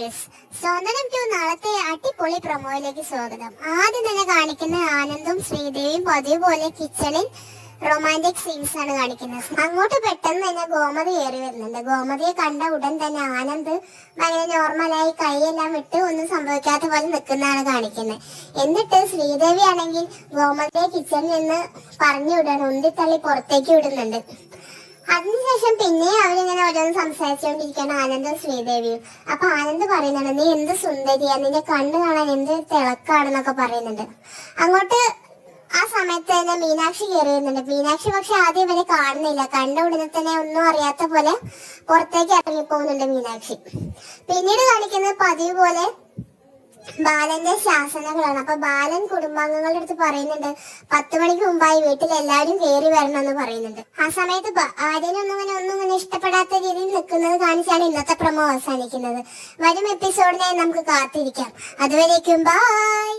Viewers സ്വന്തം to നാളത്തെ അടിപൊളി പ്രൊമോയിലേക്ക് സ്വാഗതം. ആദ്യം തന്നെ കാണിക്കുന്ന ആനന്ദും ശ്രീദേവിയും പതിവ് പോലെ കിച്ചണിൽ റൊമാന്റിക് സീൻസ് ആണ് കാണിക്കുന്നത്. അങ്ങോട്ട് പെട്ടെന്ന് തന്നെ ഗോമതി കയറി വരുന്നുണ്ട്. ഗോമതിയെ കണ്ട ഉടൻ തന്നെ ആനന്ദ് ഭയങ്കര നോർമലായി കൈയെല്ലാം വിട്ട് ഒന്നും സംഭവിക്കാത്ത പോലെ നിൽക്കുന്നതാണ് കാണിക്കുന്നത്. എന്നിട്ട് ശ്രീദേവി ആണെങ്കിൽ ഗോമതിയെ കിച്ചണിൽ നിന്ന് പറഞ്ഞു വിടാൻ ഉന്തിത്തള്ളി പുറത്തേക്ക് വിടുന്നുണ്ട്. അതിനുശേഷം ഓരോന്ന് സംസാരിച്ചുകൊണ്ടിരിക്കുകയാണ് ആനന്ദും ശ്രീദേവിയും. അപ്പൊ ആനന്ദ് പറയുന്നുണ്ട് നീ എന്ത് സുന്ദരിയാ നിന്റെ കണ്ണ് കാണാൻ എന്ത് തിളക്കാണെന്നൊക്കെ പറയുന്നുണ്ട്. അങ്ങോട്ട് ആ സമയത്ത് തന്നെ മീനാക്ഷി കയറി വരുന്നുണ്ട്. മീനാക്ഷി പക്ഷെ ആദ്യം ഇവരെ കാണുന്നില്ല. കണ്ട ഉടനെ തന്നെ ഒന്നും അറിയാത്ത പോലെ പുറത്തേക്ക് ഇറങ്ങി പോകുന്നുണ്ട് മീനാക്ഷി. പിന്നീട് കാണിക്കുന്നത് പതിവ് പോലെ ബാലന്റെ ശാസനകളാണ്. അപ്പൊ ബാലൻ കുടുംബാംഗങ്ങളുടെ അടുത്ത് പറയുന്നുണ്ട് പത്ത് മണിക്ക് മുമ്പായി വീട്ടിൽ എല്ലാവരും കയറി എന്ന് പറയുന്നുണ്ട്. ആ സമയത്ത് ആര്യനൊന്നും അങ്ങനെ ഒന്നും അങ്ങനെ ഇഷ്ടപ്പെടാത്ത രീതിയിൽ നിൽക്കുന്നത് കാണിച്ചാണ് ഇന്നത്തെ പ്രമോ അവസാനിക്കുന്നത്. വരും എപ്പിസോഡിനായി നമുക്ക് കാത്തിരിക്കാം. അതുവരേക്കും ബൈ